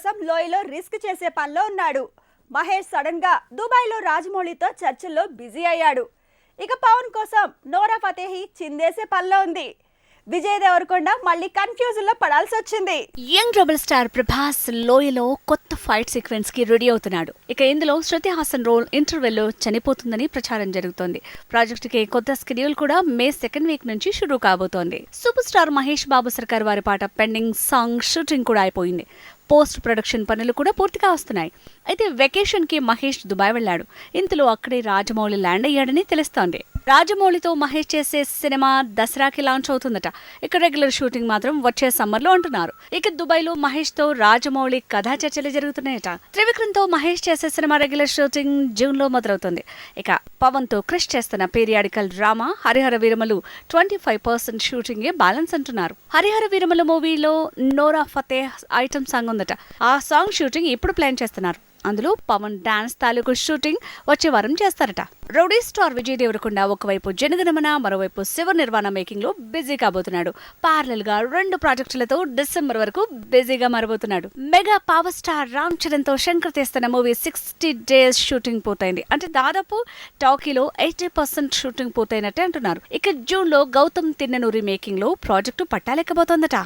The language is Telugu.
కోసం లోయలో రిస్క్ చేసే పనిలో ఉన్నాడు. మహేష్ సడన్గా దుబాయ్లో రాజమౌళితో చర్చల్లో బిజీ అయ్యాడు. ఇక పవన్ కోసం నోరా ఫతేహి చిందేసే పనిలో ఉంది. విజయ్ దేవరకొండ మళ్ళీ కన్ఫ్యూజన్లో పడాల్సి వచ్చింది. యంగ్ రెబల్ స్టార్ ప్రభాస్ లోయలో కొత్త ఫైట్ సీక్వెన్స్కి రెడీ అవుతున్నాడు. ఇక ఇందులో శృతి హాసన్ రోల్ ఇంటర్వెల్లో చనిపోతుందని ప్రచారం జరుగుతోంది. ప్రాజెక్ట్కి కొత్త స్కెడ్యూల్ కూడా మే సెకండ్ వీక్ నుంచి షురూ కాబోతోంది. సూపర్ స్టార్ మహేష్ బాబు సర్కార్ వారి పాట పెండింగ్ సాంగ్ షూటింగ్ కూడా అయిపోయింది. పోస్ట్ ప్రొడక్షన్ పనులు కూడా పూర్తిగా వస్తున్నాయి. అయితే వెకేషన్కి మహేష్ దుబాయ్ వెళ్ళాడు. ఇంతలో అక్కడే రాజమౌళి ల్యాండ్ అయ్యాడని తెలుస్తోంది. రాజమౌళితో మహేష్ చేసే సినిమా దసరాకి లాంచ్ అవుతుందట. ఇక రెగ్యులర్ షూటింగ్ మాత్రం వచ్చే సమ్మర్లో అంటున్నారు ఇక దుబాయ్లో మహేష్తో రాజమౌళి కథా చర్చలు జరుగుతున్నాయట. త్రివిక్రమ్తో మహేష్ చేసే సినిమా రెగ్యులర్ షూటింగ్ జూన్లో మొదలవుతుంది. ఇక పవన్తో క్రిష్ చేస్తున్న periodical drama Harihara Veeramallu twenty five percent shooting balance అంటున్నారు. హరిహర వీరమల మూవీలో నోరా ఫతే ఐటమ్ సాంగ్ ఉంది. ఉందట. ఆ సాంగ్ షూటింగ్ ఇప్పుడు ప్లాన్ చేస్తున్నారు. అందులో పవన్ డాన్స్ తాలూకు షూటింగ్ వచ్చే వారం చేస్తారట. రౌడీ స్టార్ విజయ్ దేవరకొండ ఒకవైపు జనగణమన మరోవైపు శివ నిర్వాణ మేకింగ్లో బిజీ కాబోతున్నాడు. పార్లల్గా రెండు ప్రాజెక్టులతో డిసెంబర్ వరకు బిజీగా మారబోతున్నాడు. మెగా పవర్ స్టార్ రామ్ చరణ్తో శంకర్ తీస్తున్న మూవీ సిక్స్టీ డేస్ షూటింగ్ పూర్తయింది. అంటే దాదాపు టాకీలో ఎయిటీ పర్సెంట్ షూటింగ్ పూర్తయినట్టే అంటున్నారు. ఇక జూన్లో గౌతమ్ తిన్ననూరి మేకింగ్లో ప్రాజెక్టు పట్టాలెక్కబోతోందట